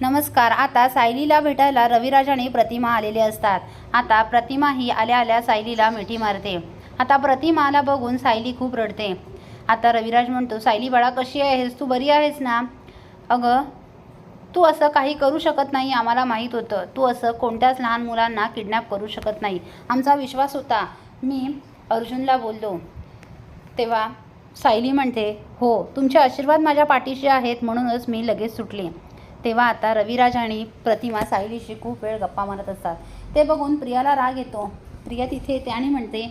नमस्कार आता सायलीला भेटायला रविराज आणि प्रतिमा आलेले असतात. आता प्रतिमा ही आल्या आल्या सायलीला मिठी मारते. आता प्रतिमाला बघून सायली खूप रडते. आता रविराज म्हणतो सायली बाळा कशी आहेस? तू बरी आहेस ना? अगं तू असं काही करू शकत नाही आम्हाला माहीत होतं. तू असं कोणत्याच लहान मुलांना किडनॅप करू शकत नाही. आमचा विश्वास होता. मी अर्जुनला बोललो. तेव्हा सायली म्हणते हो तुमचे आशीर्वाद माझ्या पाठीशी आहेत म्हणूनच मी लगेच सुटले. तेव्हा आता रविराज आणि प्रतिमा सायलीशी खूप वेळ गप्पा मारत असतात. ते बघून प्रियाला राग येतो. प्रिया तिथे येते आणि म्हणते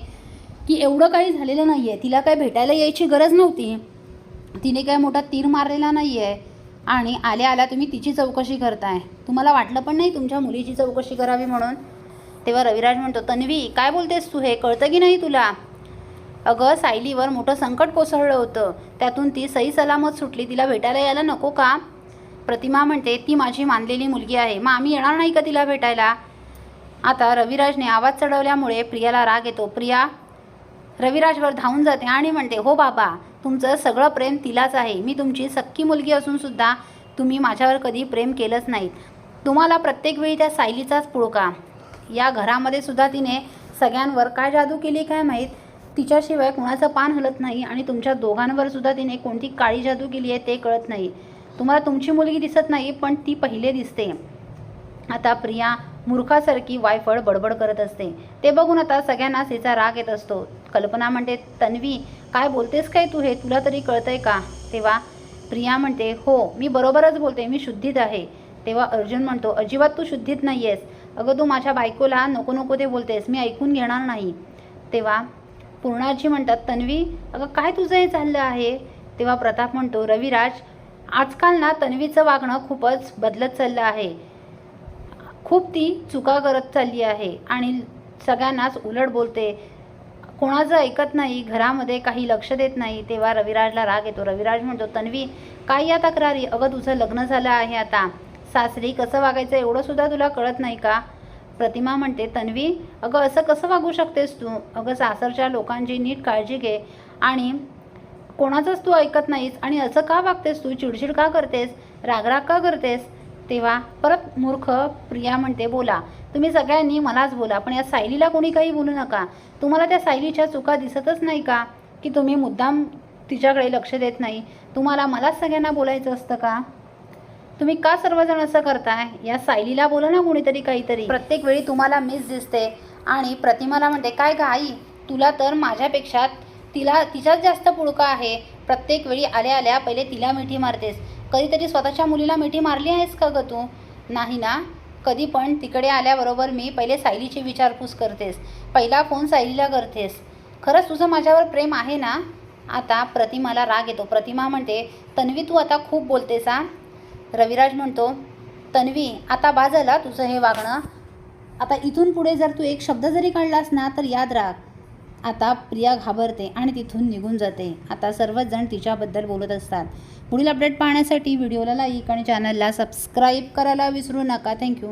की एवढं काही झालेलं नाही आहे तिला काय भेटायला यायची गरज नव्हती. तिने काय मोठा तीर मारलेला नाही आहे आणि आल्या आल्या तुम्ही तिची चौकशी करताय. तुम्हाला वाटलं पण नाही तुमच्या मुलीची चौकशी करावी म्हणून? तेव्हा रविराज म्हणतो तन्वी काय बोलतेस तू हे? कळतं की नाही तुला? अगं सायलीवर मोठं संकट कोसळलं होतं. त्यातून ती सही सलामत सुटली. तिला भेटायला यायला नको का? प्रतिमा म्हणते ती माझी मानलेली मुलगी आहे. मग आम्ही येणार नाही का तिला भेटायला? आता रविराजने आवाज चढवल्यामुळे प्रियाला राग येतो. प्रिया रविराजवर धावून जाते आणि म्हणते हो बाबा तुमचं सगळं प्रेम तिलाच आहे. मी तुमची सख्खी मुलगी असूनसुद्धा तुम्ही माझ्यावर कधी प्रेम केलंच नाहीत. तुम्हाला प्रत्येक वेळी त्या सायलीचाच पुळका. या घरामध्ये सुद्धा तिने सगळ्यांवर काय जादू केली काय माहीत? तिच्याशिवाय कुणाचं पान हलत नाही आणि तुमच्या दोघांवर सुद्धा तिने कोणती काळी जादू केली आहे ते कळत नाही. तुम्हाला तुमची मुलगी दिसत नाही पण ती पहिले दिसते. आता प्रिया मूर्खासारखी वायफळ बडबड करत असते. ते बघून आता सगळ्यांनाच तिचा राग येत असतो. कल्पना म्हणते तन्वी काय बोलतेस काय तू हे? तुला तरी कळतंय का? तेव्हा प्रिया म्हणते हो मी बरोबरच बोलते मी शुद्धीत आहे. तेव्हा अर्जुन म्हणतो अजिबात तू शुद्धीत नाही आहेस अगं तू माझ्या बायकोला नको नको ते बोलतेस मी ऐकून घेणार नाही. तेव्हा पूर्णाजी म्हणतात तन्वी अगं काय तुझं हे चाललं आहे? तेव्हा प्रताप म्हणतो रविराज आजकाल ना तन्वीचं वागणं खूपच बदलत चाललं आहे. खूप ती चुका करत चालली आहे आणि सगळ्यांनाच उलट बोलते. कोणाचं ऐकत नाही घरामध्ये काही लक्ष देत नाही तेव्हा रविराजला राग येतो. रविराज म्हणतो तन्वी काय या तक्रारी अगं तुझं लग्न झालं आहे आता. सासरी कसं वागायचं एवढं सुद्धा तुला कळत नाही का? प्रतिमा म्हणते तन्वी अगं असं कसं वागू शकतेस तू? अगं सासरच्या लोकांची नीट काळजी घे आणि कोणाचंच तू ऐकत नाहीस आणि असं का वागतेस? तू चिडचिड का करतेस? रागराग का करतेस? तेव्हा परत मूर्ख प्रिया म्हणते बोला. तुम्ही सगळ्यांनी मलाच बोला पण या सायलीला कोणी काही बोलू नका. तुम्हाला त्या सायलीच्या चुका दिसतच नाही का? की तुम्ही मुद्दाम तिच्याकडे लक्ष देत नाही? तुम्हाला मलाच सगळ्यांना बोलायचं असतं का? तुम्ही का सर्वजण असं करताय? या सायलीला बोला ना कोणीतरी काहीतरी. प्रत्येक वेळी तुम्हाला मिस दिसते आणि प्रतिमाला म्हणते काय ग आई? तुला तर माझ्यापेक्षा तिला तिच्याच जास्त पुळका आहे. प्रत्येक वेळी आल्या आल्या पहिले तिला मिठी मारतेस. कधीतरी स्वतःच्या मुलीला मिठी मारली आहेस का ग तू? नाही ना. कधी पण तिकडे आल्याबरोबर मी पहिले सायलीची विचारपूस करतेस. पहिला फोन सायलीला करतेस. खरंच तुझं माझ्यावर प्रेम आहे ना? आता प्रतिमाला राग येतो. प्रतिमा म्हणते तन्वी तू आता खूप बोलतेस हा? रविराज म्हणतो तन्वी आता बाजला तुझं हे वागणं. आता इथून पुढे जर तू एक शब्द जरी काढलास ना तर याद राख. आता प्रिया घाबरते आणि तिथून निघून जाते. आता सर्वच जण तिच्याबद्दल बोलत असतात. पुढील अपडेट पाहण्यासाठी व्हिडिओला लाईक आणि चॅनलला सबस्क्राईब करायला विसरू नका. थँक्यू